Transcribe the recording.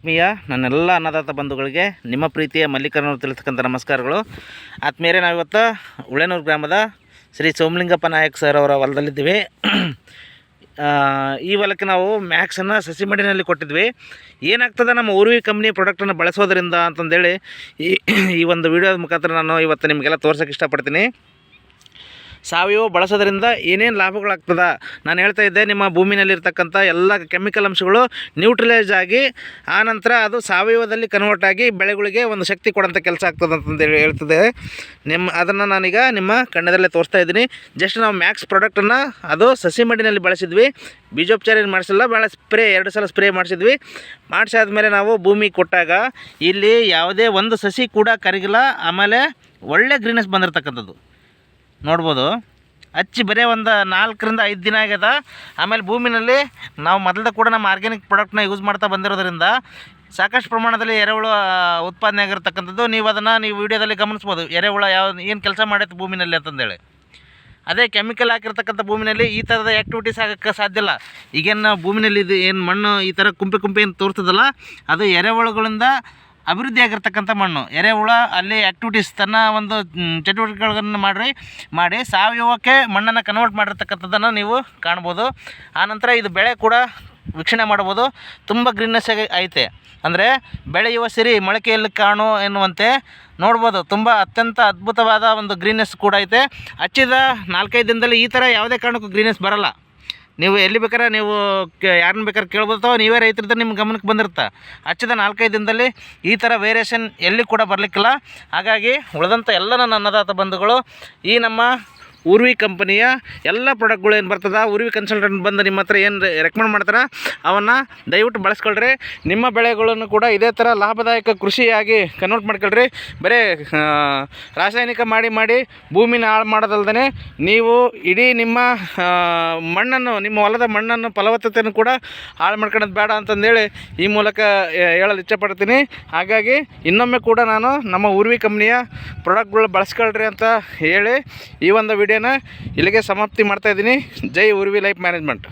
ಆತ್ಮೀಯ ನನ್ನೆಲ್ಲ ಅನ್ನದಾತ ಬಂಧುಗಳಿಗೆ, ನಿಮ್ಮ ಪ್ರೀತಿಯ ಮಲ್ಲಿಕಾರ್ಜುನವ್ರು ತಿಳಿಸ್ತಕ್ಕಂಥ ನಮಸ್ಕಾರಗಳು. ಆತ್ಮೀಯರೇ, ನಾವಿವತ್ತು ಉಳೆನೂರು ಗ್ರಾಮದ ಶ್ರೀ ಸೋಮಲಿಂಗಪ್ಪ ನಾಯಕ್ ಸರ್ ಅವರ ಹೊಲದಲ್ಲಿದ್ದೀವಿ. ಈ ಹೊಲಕ್ಕೆ ನಾವು ಮ್ಯಾಕ್ಸನ್ನು ಸಸಿ ಮಡಿನಲ್ಲಿ ಕೊಟ್ಟಿದ್ವಿ. ಏನಾಗ್ತದೆ, ನಮ್ಮ ಊರ್ವಿ ಕಂಪ್ನಿ ಪ್ರಾಡಕ್ಟನ್ನು ಬಳಸೋದ್ರಿಂದ ಅಂತಂದೇಳಿ ಈ ಈ ಒಂದು ವಿಡಿಯೋದ ಮುಖಾಂತರ ನಾನು ಇವತ್ತು ನಿಮಗೆಲ್ಲ ತೋರ್ಸೋಕ್ಕೆ ಇಷ್ಟಪಡ್ತೀನಿ. ಸಾವಯವ ಬಳಸೋದ್ರಿಂದ ಏನೇನು ಲಾಭಗಳಾಗ್ತದೆ? ನಾನು ಹೇಳ್ತಾ ಇದ್ದೆ, ನಿಮ್ಮ ಭೂಮಿನಲ್ಲಿರ್ತಕ್ಕಂಥ ಎಲ್ಲ ಕೆಮಿಕಲ್ ಅಂಶಗಳು ನ್ಯೂಟ್ರಲೈಸ್ ಆಗಿ ಆನಂತರ ಅದು ಸಾವಯವದಲ್ಲಿ ಕನ್ವರ್ಟ್ ಆಗಿ ಬೆಳೆಗಳಿಗೆ ಒಂದು ಶಕ್ತಿ ಕೊಡೋಂಥ ಕೆಲಸ ಆಗ್ತದೆ ಅಂತಂದೇಳಿ ಹೇಳ್ತದೆ ನಿಮ್ಮ ಅದನ್ನು ನಾನೀಗ ನಿಮ್ಮ ಕಣ್ಣದಲ್ಲೇ ತೋರಿಸ್ತಾ ಇದ್ದೀನಿ. ಜಸ್ಟ್ ನಾವು ಮ್ಯಾಕ್ಸ್ ಪ್ರಾಡಕ್ಟನ್ನು ಅದು ಸಸಿ ಮಡಿನಲ್ಲಿ ಬಳಸಿದ್ವಿ. ಬೀಜೋಪಚಾರ ಏನು ಮಾಡಿಸಿಲ್ಲ ಭಾಳ ಸ್ಪ್ರೇ, ಎರಡು ಸಲ ಸ್ಪ್ರೇ ಮಾಡಿಸಿದ್ವಿ. ಮಾಡಿಸಾದ್ಮೇಲೆ ನಾವು ಭೂಮಿ ಕೊಟ್ಟಾಗ ಇಲ್ಲಿ ಯಾವುದೇ ಒಂದು ಸಸಿ ಕೂಡ ಕರಗಿಲ್ಲ, ಆಮೇಲೆ ಒಳ್ಳೆ ಗ್ರೀನೆಸ್ ಬಂದಿರತಕ್ಕಂಥದ್ದು. ನೋಡ್ಬೋದು. ಹಚ್ಚಿ ಬರೀ ಒಂದು ನಾಲ್ಕರಿಂದ ಐದು ದಿನ ಆಗ್ಯದ. ಆಮೇಲೆ ಭೂಮಿನಲ್ಲಿ ನಾವು ಮೊದಲದ ಕೂಡ ನಮ್ಮ ಆರ್ಗ್ಯಾನಿಕ್ ಪ್ರಾಡಕ್ಟ್ನ ಯೂಸ್ ಮಾಡ್ತಾ ಬಂದಿರೋದ್ರಿಂದ ಸಾಕಷ್ಟು ಪ್ರಮಾಣದಲ್ಲಿ ಎರೆಹುಳು ಉತ್ಪಾದನೆ ಆಗಿರ್ತಕ್ಕಂಥದ್ದು. ನೀವು ಅದನ್ನು ನೀವು ವಿಡಿಯೋದಲ್ಲಿ ಗಮನಿಸ್ಬೋದು. ಎರೆಹುಳ ಯಾವ, ಏನು ಕೆಲಸ ಮಾಡೈತೆ ಭೂಮಿನಲ್ಲಿ ಅಂತಂದೇಳಿ. ಅದೇ ಕೆಮಿಕಲ್ ಹಾಕಿರ್ತಕ್ಕಂಥ ಭೂಮಿನಲ್ಲಿ ಈ ಥರದ ಆ್ಯಕ್ಟಿವಿಟೀಸ್ ಆಗೋಕ್ಕೆ ಸಾಧ್ಯ ಇಲ್ಲ. ಈಗೇನು ಭೂಮಿನಲ್ಲಿ ಇದು ಏನು ಮಣ್ಣು ಈ ಥರ ಕುಂಪೆ ಕುಂಪೆ ಏನು ತೋರ್ತದಲ್ಲ ಅದು ಎರೆಹುಳುಗಳಿಂದ ಅಭಿವೃದ್ಧಿ ಆಗಿರ್ತಕ್ಕಂಥ ಮಣ್ಣು. ಎರೆಹುಳ ಅಲ್ಲಿ ಆ್ಯಕ್ಟಿವಿಟೀಸ್ ತನ್ನ ಒಂದು ಚಟುವಟಿಕೆಗಳನ್ನು ಮಾಡಿ ಮಾಡಿ ಸಾವಯವಕ್ಕೆ ಮಣ್ಣನ್ನು ಕನ್ವರ್ಟ್ ಮಾಡಿರ್ತಕ್ಕಂಥದ್ದನ್ನು ನೀವು ಕಾಣ್ಬೋದು. ಆನಂತರ ಇದು ಬೆಳೆ ಕೂಡ ವೀಕ್ಷಣೆ ಮಾಡ್ಬೋದು. ತುಂಬ ಗ್ರೀನ್ನೆಸ್ ಐತೆ. ಅಂದರೆ ಬೆಳೆಯುವ ಸಿರಿ, ಮೊಳಕೆಯಲ್ಲಿ ಕಾಣು ಎನ್ನುವಂತೆ ನೋಡ್ಬೋದು. ತುಂಬ ಅತ್ಯಂತ ಅದ್ಭುತವಾದ ಒಂದು ಗ್ರೀನ್ನೆಸ್ ಕೂಡ ಐತೆ. ಹಚ್ಚಿದ ನಾಲ್ಕೈದು ದಿನದಲ್ಲಿ ಈ ಥರ ಯಾವುದೇ ಕಾರಣಕ್ಕೂ ಗ್ರೀನೆಸ್ ಬರಲ್ಲ. ನೀವು ಎಲ್ಲಿ ಬೇಕಾರೆ ನೀವು ಯಾರನ್ನ ಬೇಕಾದ್ರೆ ಕೇಳ್ಬೋದು ನೀವೇ ರೈತರಿದ್ದ ನಿಮ್ಮ ಗಮನಕ್ಕೆ ಬಂದಿರುತ್ತೆ. ಹಚ್ಚಿದ ನಾಲ್ಕೈದು ದಿನದಲ್ಲಿ ಈ ಥರ ವೇರಿಯೇಷನ್ ಎಲ್ಲಿ ಕೂಡ ಬರಲಿಕ್ಕಿಲ್ಲ. ಹಾಗಾಗಿ ಉಳಿದಂಥ ಎಲ್ಲ ನನ್ನ ಅನ್ನದಾತ ಬಂಧುಗಳು, ಈ ನಮ್ಮ ಉರ್ವಿ ಕಂಪನಿಯ ಎಲ್ಲ ಪ್ರಾಡಕ್ಟ್ಗಳು ಏನು ಬರ್ತದೆ? ಉರ್ವಿ ಕನ್ಸಲ್ಟೆಂಟ್ ಬಂದು ನಿಮ್ಮ ಹತ್ರ ಏನು ರೆಕಮೆಂಡ್ ಮಾಡ್ತಾರೆ? ಅವನ್ನು ದಯವಿಟ್ಟು ಬಳಸ್ಕೊಳ್ರಿ. ನಿಮ್ಮ ಬೆಳೆಗಳನ್ನು ಕೂಡ ಇದೇ ಥರ ಲಾಭದಾಯಕ ಕೃಷಿಯಾಗಿ ಕನ್ವರ್ಟ್ ಮಾಡ್ಕೊಳ್ರಿ. ಬರೀ ರಾಸಾಯನಿಕ ಮಾಡಿ ಮಾಡಿ ಭೂಮಿನ ಹಾಳು ಮಾಡೋದಲ್ದೇ ನೀವು ಇಡೀ ನಿಮ್ಮ ಮಣ್ಣನ್ನು, ನಿಮ್ಮ ಹೊಲದ ಮಣ್ಣನ್ನು ಫಲವತ್ತತೆಯನ್ನು ಕೂಡ ಹಾಳು ಮಾಡ್ಕೊಳ್ಳೋದು ಬೇಡ ಅಂತಂದೇಳಿ ಈ ಮೂಲಕ ಹೇಳಲು ಇಚ್ಛಪಡ್ತೀನಿ. ಹಾಗಾಗಿ ಇನ್ನೊಮ್ಮೆ ಕೂಡ ನಾನು ನಮ್ಮ ಉರ್ವಿ ಕಂಪ್ನಿಯ ಪ್ರಾಡಕ್ಟ್ಗಳು ಬಳಸ್ಕೊಳ್ರಿ ಅಂತ ಹೇಳಿ ಈ ಒಂದು ವಿಡಿಯೋನ ಇಲ್ಲಿಗೆ ಸಮಾಪ್ತಿ ಮಾಡ್ತಾಯಿದ್ದೀನಿ ಜೈ ಉರ್ವಿ ಲೈಫ್ ಮ್ಯಾನೇಜ್ಮೆಂಟ್.